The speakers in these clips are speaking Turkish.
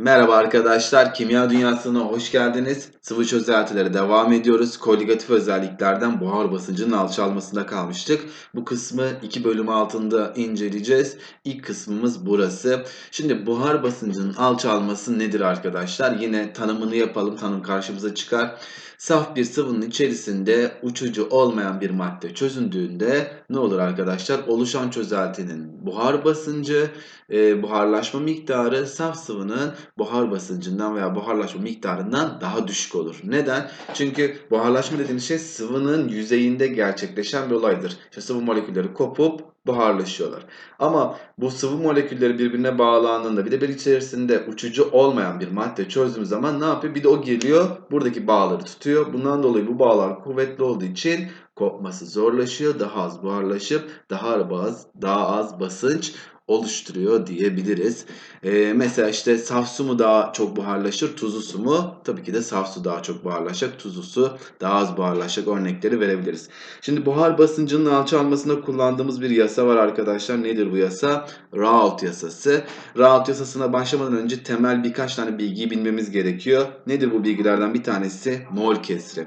Merhaba arkadaşlar, Kimya Dünyası'na hoş geldiniz. Sıvı çözeltilere devam ediyoruz. Koligatif özelliklerden buhar basıncının alçalmasında kalmıştık. Bu kısmı iki bölüm altında inceleyeceğiz. İlk kısmımız burası. Şimdi buhar basıncının alçalması nedir arkadaşlar? Yine tanımını yapalım, tanım karşımıza çıkar. Saf bir sıvının içerisinde uçucu olmayan bir madde çözündüğünde ne olur arkadaşlar? Oluşan çözeltinin buhar basıncı, e, buharlaşma miktarı saf sıvının buhar basıncından veya buharlaşma miktarından daha düşük olur. Neden? Çünkü buharlaşma dediğimiz şey sıvının yüzeyinde gerçekleşen bir olaydır. İşte sıvı molekülleri kopup buharlaşıyorlar. Ama bu sıvı molekülleri birbirine bağlandığında bir de bir içerisinde uçucu olmayan bir madde çözdüğümüz zaman ne yapıyor? Bir de o geliyor buradaki bağları tutuyor. Bundan dolayı bu bağlar kuvvetli olduğu için kopması zorlaşıyor. Daha az buharlaşıp daha az, daha az basınç oluşturuyor diyebiliriz. Ee, mesela işte saf su mu daha çok buharlaşır, tuzlu su mu? Tabii ki de saf su daha çok buharlaşacak, tuzlu su daha az buharlaşacak örnekleri verebiliriz. Şimdi buhar basıncının alçalmasında kullandığımız bir yasa var arkadaşlar. Nedir bu yasa? Raoult yasası. Raoult yasasına başlamadan önce temel birkaç tane bilgiyi bilmemiz gerekiyor. Nedir bu bilgilerden bir tanesi? Mol kesri.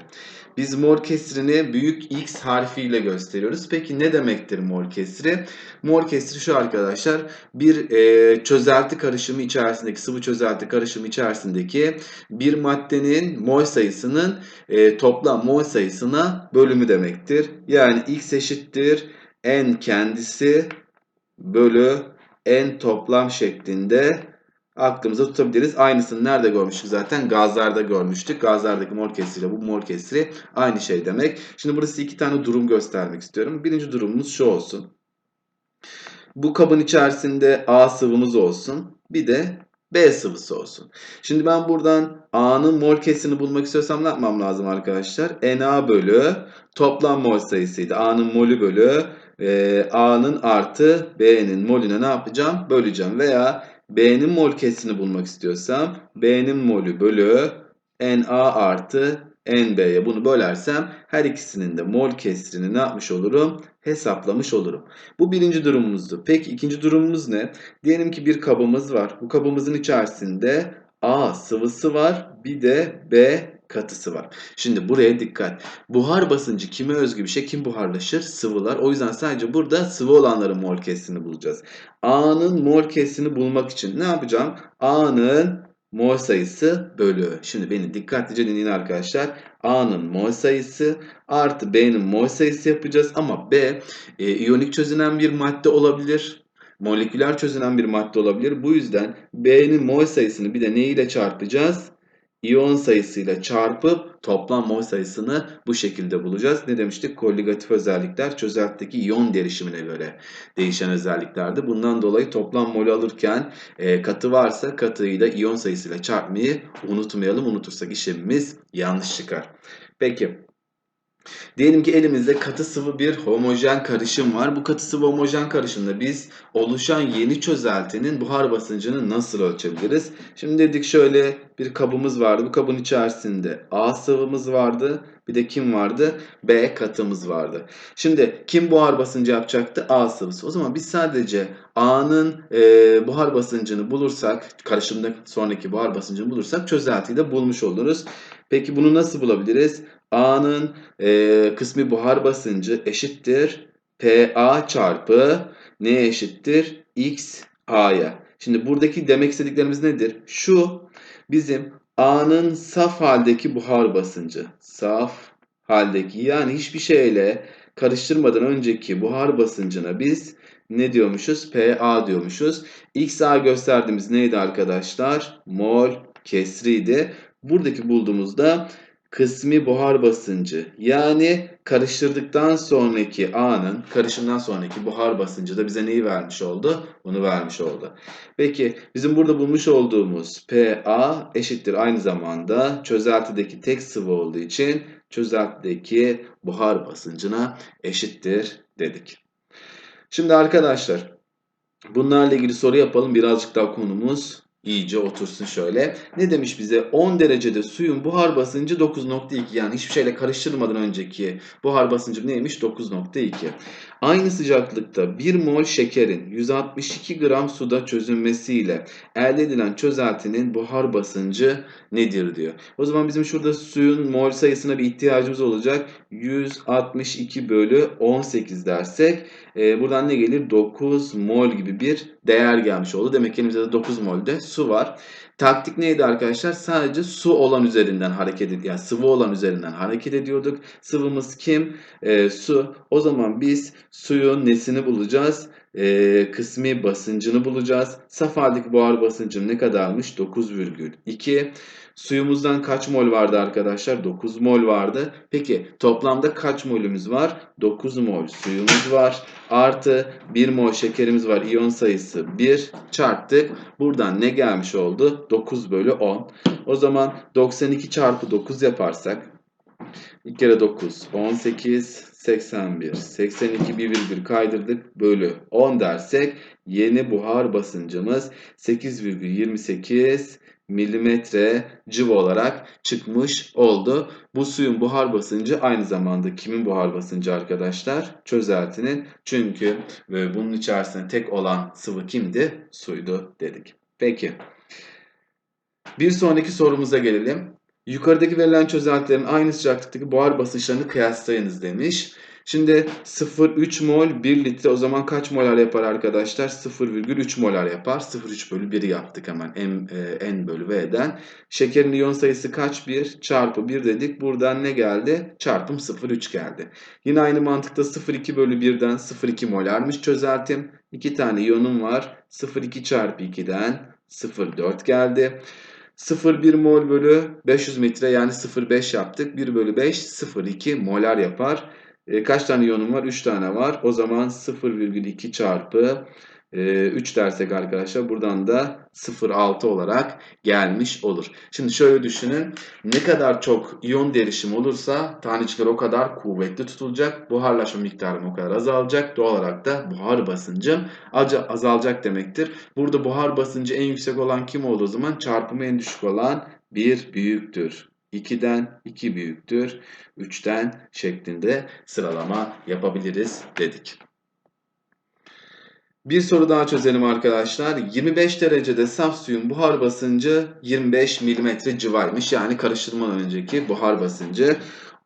Biz mol kesrini büyük X harfiyle gösteriyoruz. Peki ne demektir mol kesri? Mol kesri şu arkadaşlar. Bir e, çözelti karışımı içerisindeki sıvı çözelti karışımı içerisindeki bir maddenin mol sayısının e, toplam mol sayısına bölümü demektir. Yani X eşittir n kendisi bölü n toplam şeklinde aklımıza tutabiliriz. Aynısını nerede görmüştük zaten? Gazlarda görmüştük. Gazlardaki mol kesriyle bu mol kesri aynı şey demek. Şimdi burası iki tane durum göstermek istiyorum. Birinci durumumuz şu olsun. Bu kabın içerisinde A sıvımız olsun. Bir de B sıvısı olsun. Şimdi ben buradan A'nın mol kesrini bulmak istiyorsam ne yapmam lazım arkadaşlar? Na bölü toplam mol sayısıydı. A'nın molü bölü e, A'nın artı B'nin molüne ne yapacağım? Böleceğim. Veya B'nin mol kesrini bulmak istiyorsam B'nin molü bölü Na artı NB'ye bunu bölersem her ikisinin de mol kesrini ne yapmış olurum? Hesaplamış olurum. Bu birinci durumumuzdu. Peki ikinci durumumuz ne? Diyelim ki bir kabımız var. Bu kabımızın içerisinde A sıvısı var. Bir de B katısı var. Şimdi buraya dikkat. Buhar basıncı kime özgü bir şey? Kim buharlaşır? Sıvılar. O yüzden sadece burada sıvı olanların mol kesrini bulacağız. A'nın mol kesrini bulmak için ne yapacağım? A'nın mol sayısı bölü. Şimdi beni dikkatlice dinleyin arkadaşlar. A'nın mol sayısı artı B'nin mol sayısı yapacağız. Ama B e, iyonik çözünen bir madde olabilir. Moleküler çözünen bir madde olabilir. Bu yüzden B'nin mol sayısını bir de ne ile çarpacağız? İyon sayısıyla çarpıp toplam mol sayısını bu şekilde bulacağız. Ne demiştik? Kolligatif özellikler çözeltideki iyon derişimine göre değişen özelliklerdi. Bundan dolayı toplam mol alırken e, katı varsa katıyı da iyon sayısıyla çarpmayı unutmayalım. Unutursak işlemimiz yanlış çıkar. Peki Diyelim ki elimizde katı sıvı bir homojen karışım var. Bu katı sıvı homojen karışımda biz oluşan yeni çözeltinin buhar basıncını nasıl ölçebiliriz? Şimdi dedik şöyle bir kabımız vardı. Bu kabın içerisinde A sıvımız vardı. Bir de kim vardı? B katımız vardı. Şimdi kim buhar basıncı yapacaktı? A sıvısı. O zaman biz sadece A'nın e, buhar basıncını bulursak, karışımda sonraki buhar basıncını bulursak çözeltiyi de bulmuş oluruz. Peki bunu nasıl bulabiliriz? A'nın e, kısmi buhar basıncı eşittir PA çarpı neye eşittir? X A'ya. Şimdi buradaki demek istediklerimiz nedir? Şu bizim A'nın saf haldeki buhar basıncı. Saf haldeki yani hiçbir şeyle karıştırmadan önceki buhar basıncına biz ne diyormuşuz? PA diyormuşuz. XA gösterdiğimiz neydi arkadaşlar? Mol kesriydi. Buradaki bulduğumuzda kısmi buhar basıncı yani karıştırdıktan sonraki A'nın karışımdan sonraki buhar basıncı da bize neyi vermiş oldu? Bunu vermiş oldu. Peki bizim burada bulmuş olduğumuz PA eşittir aynı zamanda çözeltideki tek sıvı olduğu için çözeltideki buhar basıncına eşittir dedik. Şimdi arkadaşlar bunlarla ilgili soru yapalım. Birazcık daha konumuz iyice otursun şöyle. Ne demiş bize? 10 derecede suyun buhar basıncı 9.2 yani hiçbir şeyle karıştırmadan önceki buhar basıncı neymiş? 9.2. Aynı sıcaklıkta 1 mol şekerin 162 gram suda çözünmesiyle elde edilen çözeltinin buhar basıncı nedir diyor. O zaman bizim şurada suyun mol sayısına bir ihtiyacımız olacak. 162 bölü 18 dersek e, buradan ne gelir? 9 mol gibi bir değer gelmiş oldu. Demek ki elimizde de 9 molde su var. Taktik neydi arkadaşlar? Sadece su olan üzerinden hareket ed yani sıvı olan üzerinden hareket ediyorduk. Sıvımız kim? E, su. O zaman biz suyun nesini bulacağız? E, kısmi basıncını bulacağız. Saf haldeki buhar basıncı ne kadarmış? 9,2. Suyumuzdan kaç mol vardı arkadaşlar? 9 mol vardı. Peki toplamda kaç molümüz var? 9 mol suyumuz var. Artı 1 mol şekerimiz var. İyon sayısı 1 çarptık. Buradan ne gelmiş oldu? 9 bölü 10. O zaman 92 çarpı 9 yaparsak 2 kere 9 18 81 82 bir virgül kaydırdık bölü 10 dersek yeni buhar basıncımız 8,28 milimetre civ olarak çıkmış oldu. Bu suyun buhar basıncı aynı zamanda kimin buhar basıncı arkadaşlar? Çözeltinin. Çünkü ve bunun içerisinde tek olan sıvı kimdi? Suydu dedik. Peki. Bir sonraki sorumuza gelelim. Yukarıdaki verilen çözeltilerin aynı sıcaklıktaki buhar basınçlarını kıyaslayınız demiş. Şimdi 0,3 mol 1 litre o zaman kaç molar yapar arkadaşlar? 0,3 molar yapar. 0,3 bölü 1'i yaptık hemen M, e, N bölü V'den. Şekerin iyon sayısı kaç? 1 çarpı 1 dedik. Buradan ne geldi? Çarpım 0,3 geldi. Yine aynı mantıkta 0,2 bölü 1'den 0,2 molarmış çözeltim. 2 tane iyonum var. 0,2 çarpı 2'den 0,4 geldi. 0,1 mol bölü 500 metre yani 0,5 yaptık. 1 bölü 5 0,2 molar yapar. E, kaç tane iyonum var? 3 tane var. O zaman 0,2 çarpı 3 dersek arkadaşlar buradan da 0,6 olarak gelmiş olur. Şimdi şöyle düşünün. Ne kadar çok iyon derişim olursa tanecikler o kadar kuvvetli tutulacak. Buharlaşma miktarım o kadar azalacak. Doğal olarak da buhar basıncım azalacak demektir. Burada buhar basıncı en yüksek olan kim oldu o zaman? Çarpımı en düşük olan 1 büyüktür. 2'den 2 büyüktür. 3'ten şeklinde sıralama yapabiliriz dedik. Bir soru daha çözelim arkadaşlar. 25 derecede saf suyun buhar basıncı 25 mm civarıymış. Yani karıştırmadan önceki buhar basıncı.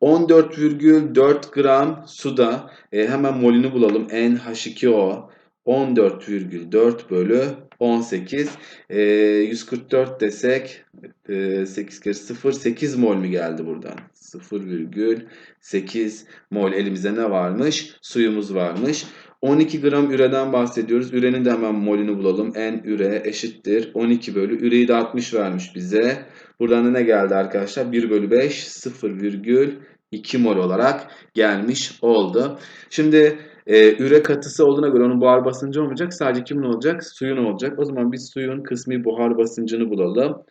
14,4 gram suda e, hemen molünü bulalım. NH2O 14,4 bölü 18. E, 144 desek e, 8 kere 0 8 mol mi geldi buradan? 0,8 mol elimizde ne varmış? Suyumuz varmış. 12 gram üreden bahsediyoruz. Ürenin de hemen molünü bulalım. N üre eşittir. 12 bölü. Üreyi de 60 vermiş bize. Buradan da ne geldi arkadaşlar? 1 bölü 5 0,2 mol olarak gelmiş oldu. Şimdi e, üre katısı olduğuna göre onun buhar basıncı olmayacak. Sadece kimin olacak? Suyun olacak. O zaman biz suyun kısmi buhar basıncını bulalım.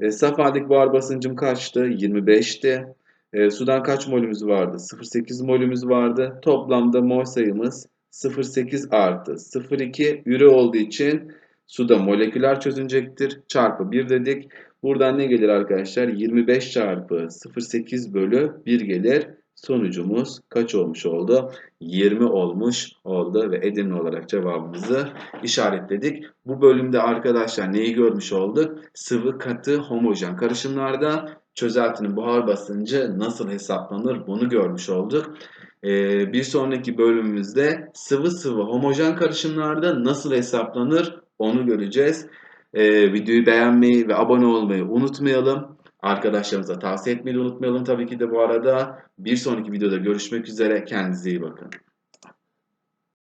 E, saf haldeki buhar basıncım kaçtı? 25'ti. E, sudan kaç molümüz vardı? 0,8 molümüz vardı. Toplamda mol sayımız 0,8 artı 0,2 üre olduğu için suda moleküler çözünecektir. Çarpı 1 dedik. Buradan ne gelir arkadaşlar? 25 çarpı 0,8 bölü 1 gelir. Sonucumuz kaç olmuş oldu? 20 olmuş oldu ve Edirne olarak cevabımızı işaretledik. Bu bölümde arkadaşlar neyi görmüş olduk? Sıvı katı homojen karışımlarda çözeltinin buhar basıncı nasıl hesaplanır bunu görmüş olduk. Ee, bir sonraki bölümümüzde sıvı sıvı homojen karışımlarda nasıl hesaplanır onu göreceğiz. Ee, videoyu beğenmeyi ve abone olmayı unutmayalım. Arkadaşlarımıza tavsiye etmeyi unutmayalım tabii ki de bu arada. Bir sonraki videoda görüşmek üzere. Kendinize iyi bakın.